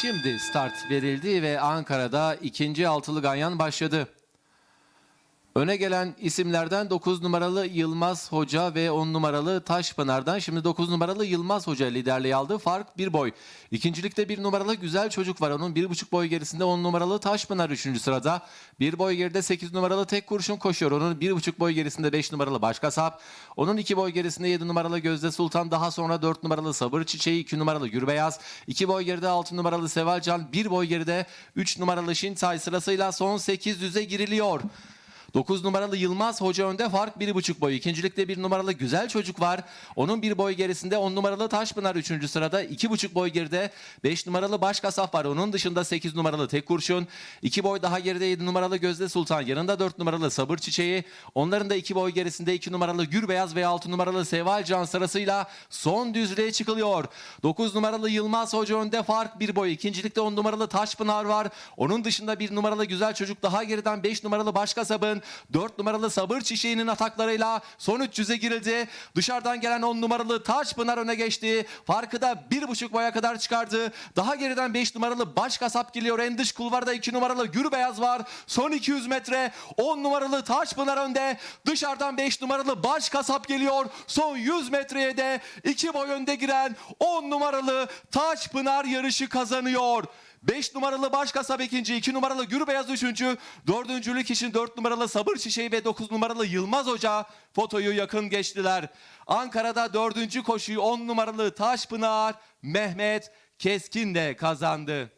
Şimdi start verildi ve Ankara'da ikinci altılı ganyan başladı. Öne gelen isimlerden 9 numaralı Yılmaz Hoca ve 10 numaralı Taşpınar'dan şimdi 9 numaralı Yılmaz Hoca liderliği aldı. Fark bir boy. İkincilikte bir numaralı Güzel Çocuk var. Onun bir buçuk boy gerisinde 10 numaralı Taşpınar 3. sırada. Bir boy geride 8 numaralı Tek Kurşun koşuyor. Onun bir buçuk boy gerisinde 5 numaralı Başka Sap. Onun 2 boy gerisinde 7 numaralı Gözde Sultan. Daha sonra 4 numaralı Sabır Çiçeği. 2 numaralı Gürbeyaz. 2 boy geride 6 numaralı Sevalcan. 1 boy geride 3 numaralı Şintay sırasıyla son 800'e giriliyor. 9 numaralı Yılmaz Hoca önde fark 1,5 boy. İkincilikte bir numaralı Güzel Çocuk var. Onun bir boy gerisinde 10 numaralı Taşpınar 3. sırada. 2,5 boy geride 5 numaralı Başkasaf var. Onun dışında 8 numaralı Tek Kurşun. 2 boy daha geride 7 numaralı Gözde Sultan. Yanında 4 numaralı Sabır Çiçeği. Onların da 2 boy gerisinde 2 numaralı Gürbeyaz ve 6 numaralı Seval Can sırasıyla son düzlüğe çıkılıyor. 9 numaralı Yılmaz Hoca önde fark 1 boy. İkincilikte 10 numaralı Taşpınar var. Onun dışında bir numaralı Güzel Çocuk daha geriden 5 numaralı Başkasap'ın 4 numaralı Sabır Çiçeği'nin ataklarıyla son 300'e girildi. Dışarıdan gelen 10 numaralı Taşpınar öne geçti. Farkı da 1,5 boya kadar çıkardı. Daha geriden 5 numaralı Başkasap geliyor. En dış kulvarda 2 numaralı Gürbeyaz var. Son 200 metre 10 numaralı Taşpınar önde. Dışarıdan 5 numaralı Başkasap geliyor. Son 100 metreye de 2 boy önde giren 10 numaralı Taşpınar yarışı kazanıyor. 5 numaralı Başkasap ikinci, 2 numaralı Gürbeyaz üçüncü, dördüncülük için 4 numaralı Sabır Çiçeği ve 9 numaralı Yılmaz Hoca fotoyu yakın geçtiler. Ankara'da dördüncü koşuyu 10 numaralı Taşpınar Mehmet Keskin de kazandı.